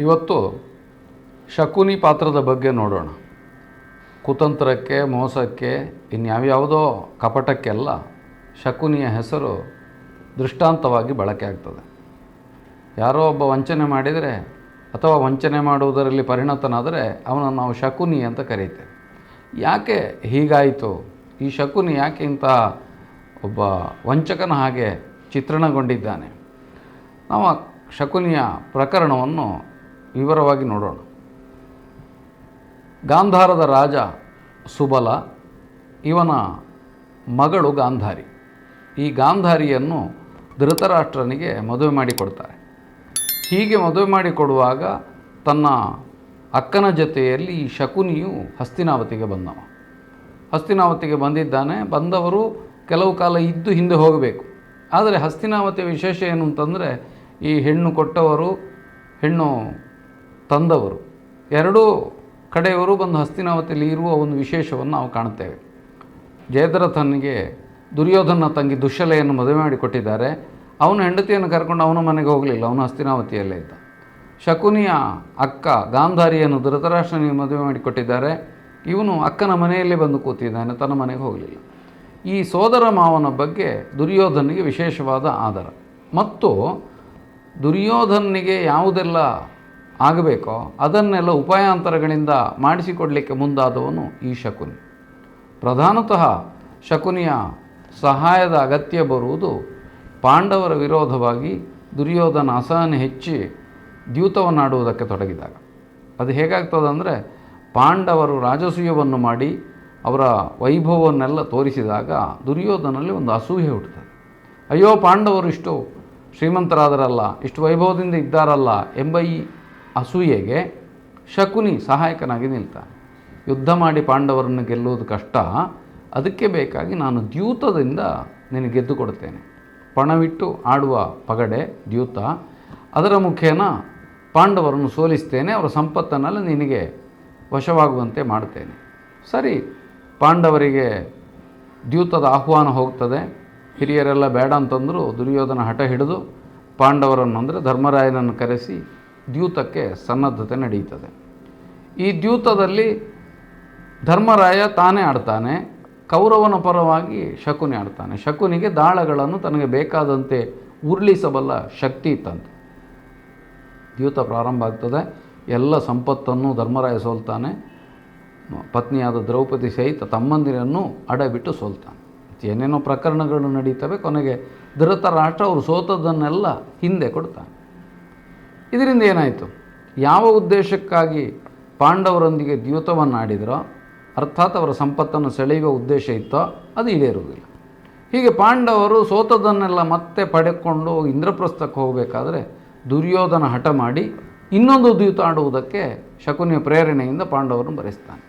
ಇವತ್ತು ಶಕುನಿ ಪಾತ್ರದ ಬಗ್ಗೆ ನೋಡೋಣ. ಕುತಂತ್ರಕ್ಕೆ, ಮೋಸಕ್ಕೆ, ಇನ್ಯಾವ್ಯಾವುದೋ ಕಪಟಕ್ಕೆಲ್ಲ ಶಕುನಿಯ ಹೆಸರು ದೃಷ್ಟಾಂತವಾಗಿ ಬಳಕೆ ಆಗ್ತದೆ. ಯಾರೋ ಒಬ್ಬ ವಂಚನೆ ಮಾಡಿದರೆ ಅಥವಾ ವಂಚನೆ ಮಾಡುವುದರಲ್ಲಿ ಪರಿಣತನಾದರೆ ಅವನನ್ನು ನಾವು ಶಕುನಿ ಅಂತ ಕರೀತೇವೆ. ಯಾಕೆ ಹೀಗಾಯಿತು? ಈ ಶಕುನಿ ಯಾಕೆ ಇಂತಹ ಒಬ್ಬ ವಂಚಕನ ಹಾಗೆ ಚಿತ್ರಣಗೊಂಡಿದ್ದಾನೆ? ನಾವು ಶಕುನಿಯ ಪ್ರಕರಣವನ್ನು ವಿವರವಾಗಿ ನೋಡೋಣ. ಗಾಂಧಾರದ ರಾಜ ಸುಬಲ, ಇವನ ಮಗಳು ಗಾಂಧಾರಿ. ಈ ಗಾಂಧಾರಿಯನ್ನು ಧೃತರಾಷ್ಟ್ರನಿಗೆ ಮದುವೆ ಮಾಡಿಕೊಡ್ತಾರೆ. ಹೀಗೆ ಮದುವೆ ಮಾಡಿಕೊಡುವಾಗ ತನ್ನ ಅಕ್ಕನ ಜೊತೆಯಲ್ಲಿ ಈ ಶಕುನಿಯು ಹಸ್ತಿನಾವತಿಗೆ ಬಂದವ. ಹಸ್ತಿನಾವತಿಗೆ ಬಂದಿದ್ದಾನೆ, ಬಂದವರು ಕೆಲವು ಕಾಲ ಇದ್ದು ಹಿಂದೆ ಹೋಗಬೇಕು. ಆದರೆ ಹಸ್ತಿನಾವತಿಯ ವಿಶೇಷ ಏನು ಅಂತಂದರೆ, ಈ ಹೆಣ್ಣು ಕೊಟ್ಟವರು, ಹೆಣ್ಣು ತಂದವರು. ಎರಡೂ ಕಡೆಯವರು ಬಂದು ಹಸ್ತಿನಾವತಿಯಲ್ಲಿ ಇರುವ ಒಂದು ವಿಶೇಷವನ್ನು ನಾವು ಕಾಣುತ್ತೇವೆ. ಜಯದ್ರಥನಿಗೆ ದುರ್ಯೋಧನ ತಂಗಿ ದುಶ್ಶಲೆಯನ್ನು ಮದುವೆ ಮಾಡಿಕೊಟ್ಟಿದ್ದಾರೆ ಅವನು ಹೆಂಡತಿಯನ್ನು ಕರ್ಕೊಂಡು ಅವನ ಮನೆಗೆ ಹೋಗಲಿಲ್ಲ, ಅವನು ಹಸ್ತಿನಾವತಿಯಲ್ಲೇ ಇದ್ದ. ಶಕುನಿಯ ಅಕ್ಕ ಗಾಂಧಾರಿಯನ್ನು ಧೃತರಾಷ್ಟ್ರನಿಗೆ ಮದುವೆ ಮಾಡಿಕೊಟ್ಟಿದ್ದಾರೆ ಇವನು ಅಕ್ಕನ ಮನೆಯಲ್ಲೇ ಬಂದು ಕೂತಿದ್ದಾನೆ, ತನ್ನ ಮನೆಗೆ ಹೋಗಲಿಲ್ಲ. ಈ ಸೋದರ ಮಾವನ ಬಗ್ಗೆ ದುರ್ಯೋಧನಿಗೆ ವಿಶೇಷವಾದ ಆಧಾರ ಮತ್ತು ದುರ್ಯೋಧನಿಗೆ ಯಾವುದೆಲ್ಲ ಆಗಬೇಕೋ, ಅದನ್ನೆಲ್ಲ ಉಪಾಯಾಂತರಗಳಿಂದ ಮಾಡಿಸಿಕೊಡಲಿಕ್ಕೆ ಮುಂದಾದವನು ಈ ಶಕುನಿ. ಪ್ರಧಾನತಃ ಶಕುನಿಯ ಸಹಾಯದ ಅಗತ್ಯ ಬರುವುದು ಪಾಂಡವರ ವಿರೋಧವಾಗಿ ದುರ್ಯೋಧನ ಅಸಹನೆ ಹೆಚ್ಚಿ ದ್ಯೂತವನ್ನಾಡುವುದಕ್ಕೆ ತೊಡಗಿದಾಗ. ಅದು ಹೇಗಾಗ್ತದಂದರೆ ಪಾಂಡವರು ರಾಜಸೂಯವನ್ನು ಮಾಡಿ ಅವರ ವೈಭವವನ್ನೆಲ್ಲ ತೋರಿಸಿದಾಗ ದುರ್ಯೋಧನಲ್ಲಿ ಒಂದು ಅಸೂಯೆ ಹುಟ್ಟುತ್ತದೆ. ಅಯ್ಯೋ, ಪಾಂಡವರು ಇಷ್ಟು ಶ್ರೀಮಂತರಾದರಲ್ಲ, ಇಷ್ಟು ವೈಭವದಿಂದ ಇದ್ದಾರಲ್ಲ ಎಂಬ ಈ ಅಸೂಯೆಗೆ ಶಕುನಿ ಸಹಾಯಕನಾಗಿ ನಿಲ್ತಾನೆ. ಯುದ್ಧ ಮಾಡಿ ಪಾಂಡವರನ್ನು ಗೆಲ್ಲುವುದು ಕಷ್ಟ. ಅದಕ್ಕೆ ಬೇಕಾಗಿ ನಾನು ದ್ಯೂತದಿಂದ ನಿನಗೆ ಗೆದ್ದು ಕೊಡ್ತೇನೆ ಪಣವಿಟ್ಟು ಆಡುವ ಪಗಡೆ ದ್ಯೂತ. ಅದರ ಮುಖೇನ ಪಾಂಡವರನ್ನು ಸೋಲಿಸ್ತೇನೆ. ಅವರ ಸಂಪತ್ತನ್ನೆಲ್ಲ ನಿನಗೆ ವಶವಾಗುವಂತೆ ಮಾಡ್ತೇನೆ ಸರಿ, ಪಾಂಡವರಿಗೆ ದ್ಯೂತದ ಆಹ್ವಾನ ಹೋಗ್ತದೆ. ಹಿರಿಯರೆಲ್ಲ ಬೇಡ ಅಂತಂದರೂ ದುರ್ಯೋಧನ ಹಠ ಹಿಡಿದು ಪಾಂಡವರನ್ನು ಅಂದರೆ ಧರ್ಮರಾಯನನ್ನು ಕರೆಸಿ ದ್ಯೂತಕ್ಕೆ ಸನ್ನದ್ಧತೆ ನಡೆಯುತ್ತದೆ ಈ ದ್ಯೂತದಲ್ಲಿ ಧರ್ಮರಾಯ ತಾನೇ ಆಡ್ತಾನೆ, ಕೌರವನ ಪರವಾಗಿ ಶಕುನಿ ಆಡ್ತಾನೆ. ಶಕುನಿಗೆ ದಾಳಗಳನ್ನು ತನಗೆ ಬೇಕಾದಂತೆ ಉರುಳಿಸಬಲ್ಲ ಶಕ್ತಿ ಇತ್ತಂತೆ. ದ್ಯೂತ ಪ್ರಾರಂಭ ಆಗ್ತದೆ, ಎಲ್ಲ ಸಂಪತ್ತನ್ನು ಧರ್ಮರಾಯ ಸೋಲ್ತಾನೆ, ಪತ್ನಿಯಾದ ದ್ರೌಪದಿ ಸಹಿತ ತಮ್ಮಂದಿರನ್ನು ಅಡಬಿಟ್ಟು ಸೋಲ್ತಾನೆ. ಏನೇನೋ ಪ್ರಕರಣಗಳು ನಡೀತವೆ, ಕೊನೆಗೆ ಧೃತರಾಷ್ಟ್ರ ಅವರು ಸೋತದನ್ನೆಲ್ಲ ಹಿಂದೆ ಕೊಡ್ತಾನೆ. ಇದರಿಂದ ಏನಾಯಿತು? ಯಾವ ಉದ್ದೇಶಕ್ಕಾಗಿ ಪಾಂಡವರೊಂದಿಗೆ ದ್ಯೂತವನ್ನು ಆಡಿದರೋ ಅರ್ಥಾತ್ ಅವರ ಸಂಪತ್ತನ್ನು ಸೆಳೆಯುವ ಉದ್ದೇಶ ಇತ್ತೋ, ಅದು ಈಡೇರುವುದಿಲ್ಲ ಹೀಗೆ ಪಾಂಡವರು ಸೋತದನ್ನೆಲ್ಲ ಮತ್ತೆ ಪಡೆಕೊಂಡು ಇಂದ್ರಪ್ರಸ್ಥಕ್ಕೆ ಹೋಗಬೇಕಾದ್ರೆ ದುರ್ಯೋಧನ ಹಠ ಮಾಡಿ ಇನ್ನೊಂದು ದ್ಯೂತ ಆಡುವುದಕ್ಕೆ ಶಕುನಿಯ ಪ್ರೇರಣೆಯಿಂದ ಪಾಂಡವರನ್ನು ಬರೆಸ್ತಾನೆ.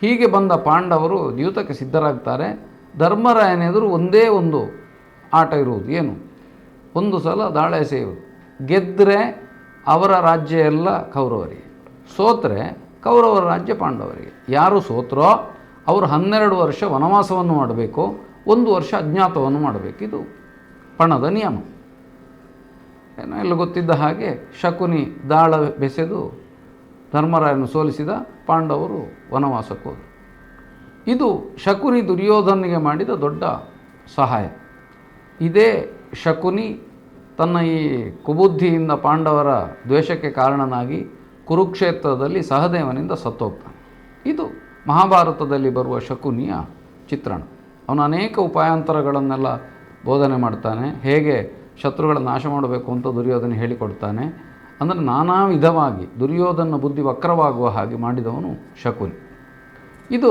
ಹೀಗೆ ಬಂದ ಪಾಂಡವರು ದ್ಯೂತಕ್ಕೆ ಸಿದ್ಧರಾಗ್ತಾರೆ. ಧರ್ಮರಾಯನೆದುರು ಒಂದೇ ಒಂದು ಆಟ ಇರುವುದು ಏನು? ಒಂದು ಸಲ ದಾಳೆ ಎಸೆಯುವುದು. ಗೆದ್ದರೆ ಅವರ ರಾಜ್ಯ ಎಲ್ಲ ಕೌರವರಿಗೆ, ಸೋತರೆ ಕೌರವರ ರಾಜ್ಯ ಪಾಂಡವರಿಗೆ. ಯಾರು ಸೋತರೋ ಅವರು ಹನ್ನೆರಡು ವರ್ಷ ವನವಾಸವನ್ನು ಮಾಡಬೇಕು, ಒಂದು ವರ್ಷ ಅಜ್ಞಾತವನ್ನು ಮಾಡಬೇಕು. ಇದು ಪಣದ ನಿಯಮ. ಏನೋ ಎಲ್ಲ ಗೊತ್ತಿದ್ದ ಹಾಗೆ ಶಕುನಿ ದಾಳ ಬೆಸೆದು ಧರ್ಮರಾಯನ್ನು ಸೋಲಿಸಿದ ಪಾಂಡವರು ವನವಾಸಕ್ಕೆ ಇದು ಶಕುನಿ ದುರ್ಯೋಧನಿಗೆ ಮಾಡಿದ ದೊಡ್ಡ ಸಹಾಯ. ಇದೇ ಶಕುನಿ ತನ್ನ ಈ ಕುಬುದ್ಧಿಯಿಂದ ಪಾಂಡವರ ದ್ವೇಷಕ್ಕೆ ಕಾರಣನಾಗಿ ಕುರುಕ್ಷೇತ್ರದಲ್ಲಿ ಸಹದೇವನಿಂದ ಸತ್ತೋಗ್ತಾನೆ ಇದು ಮಹಾಭಾರತದಲ್ಲಿ ಬರುವ ಶಕುನಿಯ ಚಿತ್ರಣ. ಅವನು ಅನೇಕ ಉಪಾಯಾಂತರಗಳನ್ನೆಲ್ಲ ಬೋಧನೆ ಮಾಡ್ತಾನೆ. ಹೇಗೆ ಶತ್ರುಗಳ ನಾಶ ಮಾಡಬೇಕು ಅಂತ ದುರ್ಯೋಧನ ಹೇಳಿಕೊಡ್ತಾನೆ. ಅಂದರೆ ನಾನಾ ವಿಧವಾಗಿ ದುರ್ಯೋಧನ ಬುದ್ಧಿ ವಕ್ರವಾಗುವ ಹಾಗೆ ಮಾಡಿದವನು ಶಕುನಿ. ಇದು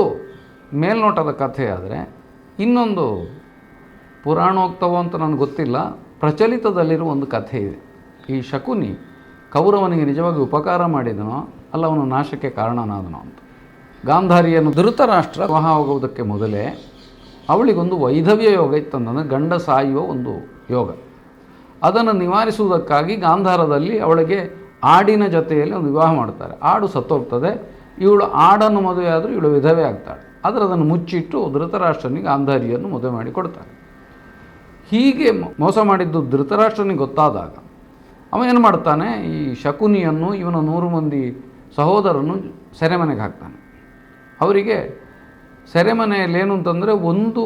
ಮೇಲ್ನೋಟದ ಕಥೆಯಾದರೆ ಇನ್ನೊಂದು ಪುರಾಣೋಕ್ತವೋ ಅಂತ ನನಗೆ ಗೊತ್ತಿಲ್ಲ. ಪ್ರಚಲಿತದಲ್ಲಿರುವ ಒಂದು ಕಥೆ ಇದೆ. ಈ ಶಕುನಿ ಕೌರವನಿಗೆ ನಿಜವಾಗಿ ಉಪಕಾರ ಮಾಡಿದನೋ ಅಲ್ಲ ಅವನು ನಾಶಕ್ಕೆ ಕಾರಣನಾದನೋ ಅಂತ. ಗಾಂಧಾರಿಯನ್ನು ಧೃತರಾಷ್ಟ್ರ ವಿವಾಹ ಹೋಗುವುದಕ್ಕೆ ಮೊದಲೇ ಅವಳಿಗೊಂದು ವೈಧವ್ಯ ಯೋಗ ಇತ್ತಂದರೆ ಗಂಡ ಸಾಯುವ ಒಂದು ಯೋಗ. ಅದನ್ನು ನಿವಾರಿಸುವುದಕ್ಕಾಗಿ ಗಾಂಧಾರದಲ್ಲಿ ಅವಳಿಗೆ ಆಡಿನ ಜೊತೆಯಲ್ಲಿ ಒಂದು ವಿವಾಹ ಮಾಡ್ತಾರೆ. ಆಡು ಸತ್ತೋಗ್ತದೆ, ಇವಳು ಆಡನ್ನು ಮದುವೆ ಆದರೂ ಇವಳು ವಿಧವೆ ಆಗ್ತಾಳೆ. ಆದರೆ ಅದನ್ನು ಮುಚ್ಚಿಟ್ಟು ಧೃತರಾಷ್ಟ್ರನಿಗೆ ಗಾಂಧಾರಿಯನ್ನು ಮದುವೆ ಮಾಡಿ ಕೊಡ್ತಾರೆ. ಹೀಗೆ ಮೋಸ ಮಾಡಿದ್ದು ಧೃತರಾಷ್ಟ್ರನಿಗೆ ಗೊತ್ತಾದಾಗ ಅವ ಏನು ಮಾಡ್ತಾನೆ ಈ ಶಕುನಿಯನ್ನು ಇವನ ನೂರು ಮಂದಿ ಸಹೋದರನ್ನು ಸೆರೆಮನೆಗೆ ಹಾಕ್ತಾನೆ. ಅವರಿಗೆ ಸೆರೆಮನೆಯಲ್ಲಿ ಏನು ಅಂತಂದರೆ ಒಂದು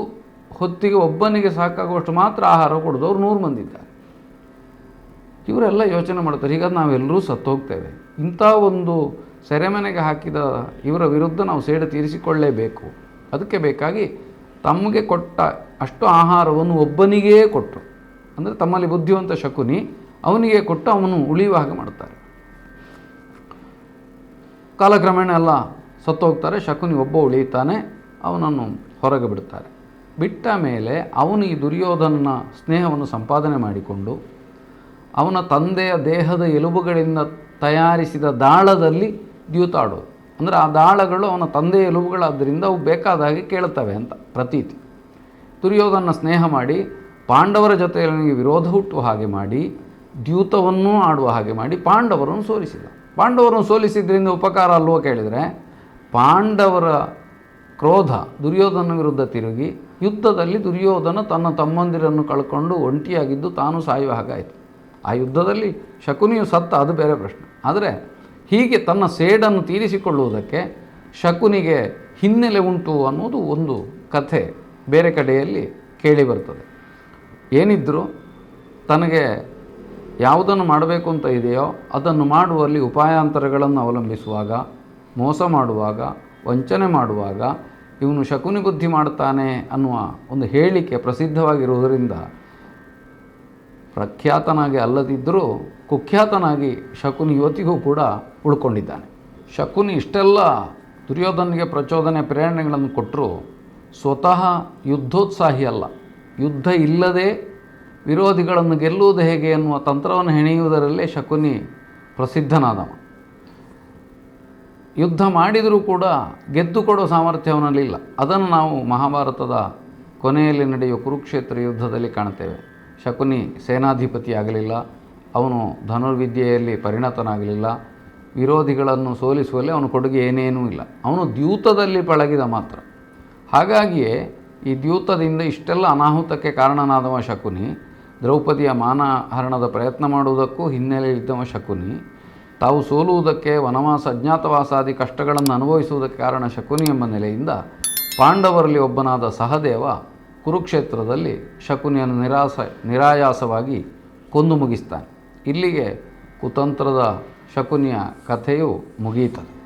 ಹೊತ್ತಿಗೆ ಒಬ್ಬನಿಗೆ ಸಾಕಾಗುವಷ್ಟು ಮಾತ್ರ ಆಹಾರ ಕೊಡೋದು, ಅವ್ರು ನೂರು ಮಂದಿ ಇದ್ದಾರೆ. ಇವರೆಲ್ಲ ಯೋಚನೆ ಮಾಡ್ತಾರೆ ಹೀಗಾಗಿ ನಾವೆಲ್ಲರೂ ಸತ್ತೋಗ್ತೇವೆ. ಇಂಥ ಒಂದು ಸೆರೆಮನೆಗೆ ಹಾಕಿದ ಇವರ ವಿರುದ್ಧ ನಾವು ಸೇಡು ತೀರಿಸಿಕೊಳ್ಳೇಬೇಕು. ಅದಕ್ಕೆ ಬೇಕಾಗಿ ತಮಗೆ ಕೊಟ್ಟ ಅಷ್ಟು ಆಹಾರವನ್ನು ಒಬ್ಬನಿಗೇ ಕೊಟ್ಟರು ಅಂದರೆ ತಮ್ಮಲ್ಲಿ ಬುದ್ಧಿವಂತ ಶಕುನಿ, ಅವನಿಗೆ ಕೊಟ್ಟು ಅವನು ಉಳಿಯುವ ಹಾಗೆ ಮಾಡ್ತಾರೆ ಕಾಲಕ್ರಮೇಣ ಎಲ್ಲ ಸತ್ತೋಗ್ತಾರೆ, ಶಕುನಿ ಒಬ್ಬ ಉಳಿಯುತ್ತಾನೆ, ಅವನನ್ನು ಹೊರಗೆ ಬಿಡ್ತಾರೆ ಬಿಟ್ಟ ಮೇಲೆ ಅವನು ಈ ದುರ್ಯೋಧನನ ಸ್ನೇಹವನ್ನು ಸಂಪಾದನೆ ಮಾಡಿಕೊಂಡು, ಅವನ ತಂದೆಯ ದೇಹದ ಎಲುಬುಗಳಿಂದ ತಯಾರಿಸಿದ ದಾಳದಲ್ಲಿ ದ್ಯೂತಾಡೋದು ಅಂದರೆ ಆ ದಾಳಗಳು ಅವನ ತಂದೆಯ ಎಲುಬುಗಳಾದ್ದರಿಂದ ಅವು ಬೇಕಾದ ಹಾಗೆ ಕೇಳುತ್ತವೆ ಅಂತ ಪ್ರತೀತಿ. ದುರ್ಯೋಧನ ಸ್ನೇಹ ಮಾಡಿ, ಪಾಂಡವರ ಜೊತೆಯಲ್ಲಿ ಅವನಿಗೆ ವಿರೋಧ ಹುಟ್ಟುವ ಹಾಗೆ ಮಾಡಿ, ದ್ಯೂತವನ್ನೂ ಆಡುವ ಹಾಗೆ ಮಾಡಿ ಪಾಂಡವರನ್ನು ಸೋಲಿಸಿದ. ಪಾಂಡವರನ್ನು ಸೋಲಿಸಿದ್ರಿಂದ ಉಪಕಾರ ಅಲ್ವೋ ಕೇಳಿದರೆ, ಪಾಂಡವರ ಕ್ರೋಧ ದುರ್ಯೋಧನ ವಿರುದ್ಧ ತಿರುಗಿ, ಯುದ್ಧದಲ್ಲಿ ದುರ್ಯೋಧನ ತನ್ನ ತಮ್ಮಂದಿರನ್ನು ಕಳ್ಕೊಂಡು ಒಂಟಿಯಾಗಿದ್ದು ತಾನು ಸಾಯುವ ಹಾಗಾಯಿತು. ಆ ಯುದ್ಧದಲ್ಲಿ ಶಕುನಿಯು ಸತ್ತ ಅದು ಬೇರೆ ಪ್ರಶ್ನೆ. ಆದರೆ ಹೀಗೆ ತನ್ನ ಸೇಡನ್ನು ತೀರಿಸಿಕೊಳ್ಳುವುದಕ್ಕೆ ಶಕುನಿಗೆ ಹಿನ್ನೆಲೆ ಉಂಟು ಅನ್ನೋದು ಒಂದು ಕಥೆ ಬೇರೆ ಕಡೆಯಲ್ಲಿ ಕೇಳಿ ಬರ್ತದೆ. ಏನಿದ್ದರೂ ತನಗೆ ಯಾವುದನ್ನು ಮಾಡಬೇಕು ಅಂತ ಇದೆಯೋ ಅದನ್ನು ಮಾಡುವಲ್ಲಿ ಉಪಾಯಾಂತರಗಳನ್ನು ಅವಲಂಬಿಸುವಾಗ, ಮೋಸ ಮಾಡುವಾಗ, ವಂಚನೆ ಮಾಡುವಾಗ ಇವನು ಶಕುನಿ ಬುದ್ಧಿ ಮಾಡ್ತಾನೆ ಅನ್ನುವ ಒಂದು ಹೇಳಿಕೆ ಪ್ರಸಿದ್ಧವಾಗಿರುವುದರಿಂದ ಪ್ರಖ್ಯಾತನಾಗಿ ಅಲ್ಲದಿದ್ದರೂ ಕುಖ್ಯಾತನಾಗಿ ಶಕುನಿ ಯುವತಿಗೂ ಕೂಡ ಉಳ್ಕೊಂಡಿದ್ದಾನೆ. ಶಕುನಿ ಇಷ್ಟೆಲ್ಲ ದುರ್ಯೋಧನಿಗೆ ಪ್ರಚೋದನೆ ಪ್ರೇರಣೆಗಳನ್ನು ಕೊಟ್ಟರು ಸ್ವತಃ ಯುದ್ಧೋತ್ಸಾಹಿ ಅಲ್ಲ. ಯುದ್ಧ ಇಲ್ಲದೆ ವಿರೋಧಿಗಳನ್ನು ಗೆಲ್ಲುವುದು ಹೇಗೆ ಎನ್ನುವ ತಂತ್ರವನ್ನು ಹೆಣೆಯುವುದರಲ್ಲೇ ಶಕುನಿ ಪ್ರಸಿದ್ಧನಾದವ. ಯುದ್ಧ ಮಾಡಿದರೂ ಕೂಡ ಗೆದ್ದು ಕೊಡೋ ಸಾಮರ್ಥ್ಯ ಅವನಲ್ಲಿಲ್ಲ. ಅದನ್ನು ನಾವು ಮಹಾಭಾರತದ ಕೊನೆಯಲ್ಲಿ ನಡೆಯುವ ಕುರುಕ್ಷೇತ್ರ ಯುದ್ಧದಲ್ಲಿ ಕಾಣ್ತೇವೆ. ಶಕುನಿ ಸೇನಾಧಿಪತಿ ಆಗಲಿಲ್ಲ ಅವನು ಧನುರ್ವಿದ್ಯೆಯಲ್ಲಿ ಪರಿಣತನಾಗಲಿಲ್ಲ, ವಿರೋಧಿಗಳನ್ನು ಸೋಲಿಸುವಲ್ಲಿ ಅವನ ಕೊಡುಗೆ ಏನೇನೂ ಇಲ್ಲ. ಅವನು ದ್ಯೂತದಲ್ಲಿ ಪಳಗಿದ ಮಾತ್ರ. ಹಾಗಾಗಿಯೇ ಈ ದ್ಯೂತದಿಂದ ಇಷ್ಟೆಲ್ಲ ಅನಾಹುತಕ್ಕೆ ಕಾರಣನಾದವ ಶಕುನಿ, ದ್ರೌಪದಿಯ ಮಾನಹರಣದ ಪ್ರಯತ್ನ ಮಾಡುವುದಕ್ಕೂ ಹಿನ್ನೆಲೆಯಲ್ಲಿದ್ದವ ಶಕುನಿ, ತಾವು ಸೋಲುವುದಕ್ಕೆ ವನವಾಸ ಅಜ್ಞಾತವಾಸಾದಿ ಕಷ್ಟಗಳನ್ನು ಅನುಭವಿಸುವುದಕ್ಕೆ ಕಾರಣ ಶಕುನಿ ಎಂಬ ನೆಲೆಯಿಂದ ಪಾಂಡವರಲ್ಲಿ ಒಬ್ಬನಾದ ಸಹದೇವ ಕುರುಕ್ಷೇತ್ರದಲ್ಲಿ ಶಕುನಿಯನ್ನು ನಿರಾಸ ನಿರಾಯಾಸವಾಗಿ ಕೊಂದು ಮುಗಿಸ್ತಾನೆ. ಇಲ್ಲಿಗೆ ಕುತಂತ್ರದ ಶಕುನಿಯ ಕಥೆಯು ಮುಗಿಯುತ್ತದೆ